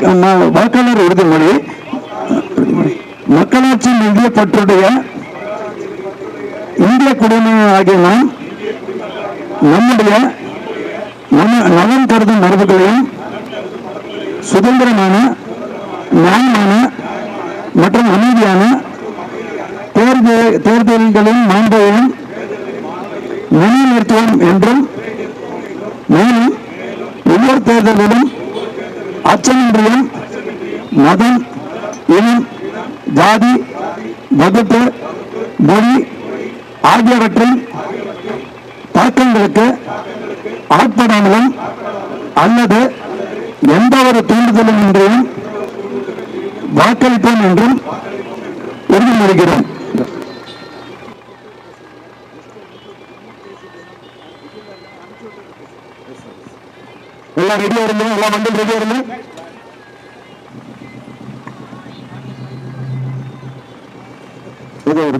வாக்காளர் உறுதிமொழி மக்களாட்சி மீதிய பற்றுடைய இந்திய குடிமகன் ஆகிய நாம் நம்முடைய நலன் கருதும் மரபுகளையும் சுதந்திரமான நியாயமான மற்றும் அமைதியான தேர்தல் தேர்தல்களின் மாண்பையும் நிலைநிறுத்துவோம் என்றும் மேலும் ஒவ்வொரு தேர்தலிலும் அச்சமின்றியும் மதம் இனம் ஜாதி வகுப்பு மொழி ஆகியவற்றின் தாக்கங்களுக்கு ஆட்படாமலும் அல்லது எந்த ஒரு தூண்டுதலும் இன்றியும் வாக்களிப்போம் என்றும் உறுதிமொழிகிறோம். எல்லாம் ரெடியா இருந்தோம் எல்லாம் வந்து ரெடியா இருந்தோம் இது ஒரு